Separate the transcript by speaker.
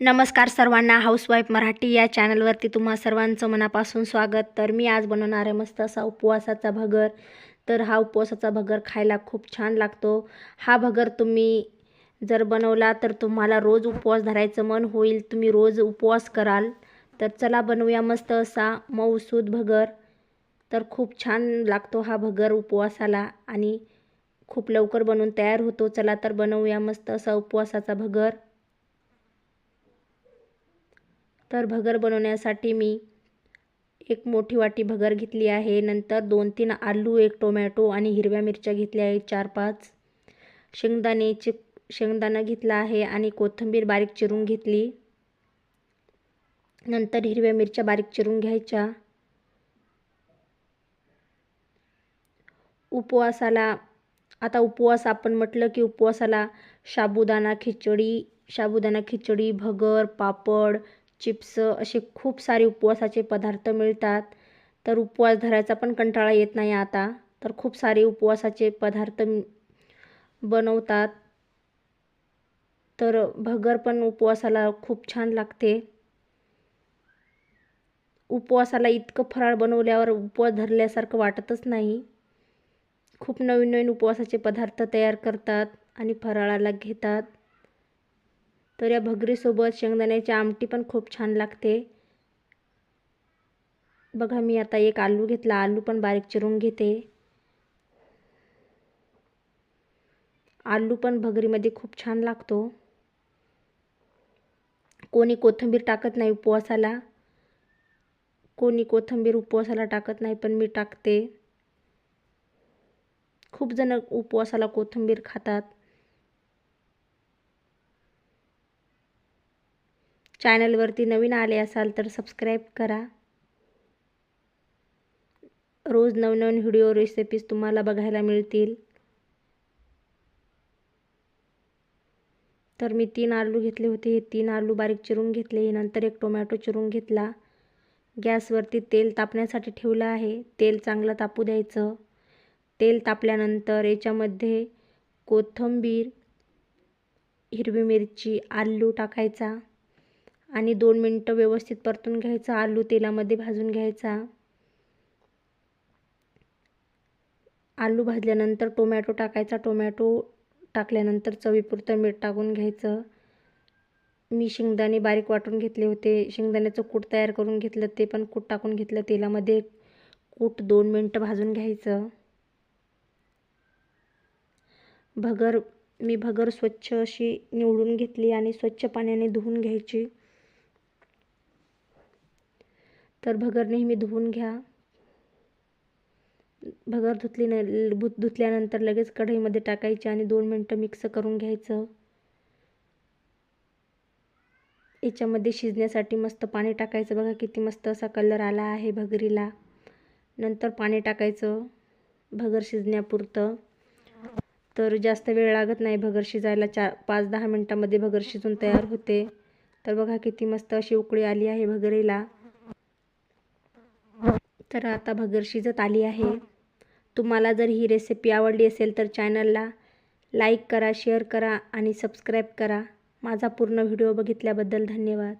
Speaker 1: नमस्कार सर्वांना. हाऊसवाईफ मराठी या चॅनलवरती तुम्हा सर्वांचं मनापासून स्वागत. तर मी आज बनवणार आहे मस्त असा उपवासाचा भगर. तर हा उपवासाचा भगर खायला खूप छान लागतो. हा भगर तुम्ही जर बनवला तर तुम्हाला रोज उपवास धरायचं मन होईल. तुम्ही रोज उपवास कराल. तर चला बनवूया मस्त असा मऊसूद भगर. तर खूप छान लागतो हा भगर उपवासाला आणि खूप लवकर बनवून तयार होतो. चला तर बनवूया मस्त असा उपवासाचा भगर. तर भगर बनवण्यासाठी मी एक मोठी वाटी भगर घेतली आहे. नंतर दोन तीन आलू एक टोमॅटो आणि हिरव्या मिरच्या घेतल्या आहेत. चार पाच शेंगदाणे शेंगदाणा घेतला आहे आणि कोथिंबीर बारीक चिरून घेतली. नंतर हिरव्या मिरच्या बारीक चिरून घ्यायच्या. उपवासाला आता उपवास आपण म्हटलं की उपवासाला साबुदाणा खिचडी साबुदाणा खिचडी भगर पापड चिप्स असे खूप सारे उपवासाचे पदार्थ मिळतात. तर उपवास धरायचा पण कंटाळा येत नाही आता. तर खूप सारे उपवासाचे पदार्थ बनवतात. तर भगर पण उपवासाला खूप छान लागते. उपवासाला इतकं फराळ बनवल्यावर उपवास धरल्यासारखं वाटतच नाही. खूप नवीन नवीन उपवासाचे पदार्थ तयार करतात आणि फराळाला घेतात. तर या भगरीसोबत शेंगदाण्याची आमटी पण खूप छान लागते. बघा मी आता एक आलू घेतला. आलू पण बारीक चिरून घेते. आलू पण भगरीमध्ये खूप छान लागतो. कोणी कोथिंबीर टाकत नाही उपवासाला. कोणी कोथिंबीर उपवासाला टाकत नाही पण मी टाकते. खूप जण उपवासाला कोथिंबीर खातात. चॅनलवरती नवीन आले असाल तर सबस्क्राईब करा. रोज नवनवीन व्हिडिओ रेसिपीज तुम्हाला बघायला मिळतील. तर मी तीन आलू घेतले होते. हे तीन आलू बारीक चिरून घेतले. नंतर एक टोमॅटो चिरून घेतला. गॅसवरती तेल तापण्यासाठी ठेवलं आहे. तेल चांगलं तापू द्यायचं. तेल तापल्यानंतर याच्यामध्ये कोथिंबीर हिरवी मिरची आलू टाकायचा. आणि दोन मिनटं व्यवस्थित परतून घ्यायचा आलू तेलामध्ये भाजून घ्यायचा. आलू भाजल्यानंतर टोमॅटो टाकायचा टोमॅटो टाकल्यानंतर चवीपुरतं मीठ टाकून घ्यायचं. मी शेंगदाणे बारीक वाटून घेतले होते. शेंगदाण्याचं कूट तयार करून घेतलं ते पण कूट टाकून घेतलं. तेलामध्ये कूट दोन मिनटं भाजून घ्यायचं. भगर मी भगर स्वच्छ अशी निवडून घेतली आणि स्वच्छ पाण्याने धुवून घ्यायची. तर भगर नेहमी धुवून घ्या. भगर धुतली न धुतल्यानंतर लगेच कढईमध्ये टाकायची आणि दोन मिनटं मिक्स करून घ्यायचं. याच्यामध्ये शिजण्यासाठी मस्त पाणी टाकायचं. बघा किती मस्त असा कलर आला आहे भगरीला. नंतर पाणी टाकायचं भगर शिजण्यापुरतं. तर जास्त वेळ लागत नाही भगर शिजायला. चार पाच दहा मिनटामध्ये भगर शिजून तयार होते. तर बघा किती मस्त अशी उकळी आली आहे भगरीला. तर आता भगर शिजत आली आहे. तुम्हाला जर ही रेसिपी आवडली असेल तर चॅनलला लाईक करा शेअर करा आणि सबस्क्राईब करा. माझा पूर्ण व्हिडिओ बघितल्याबद्दल धन्यवाद.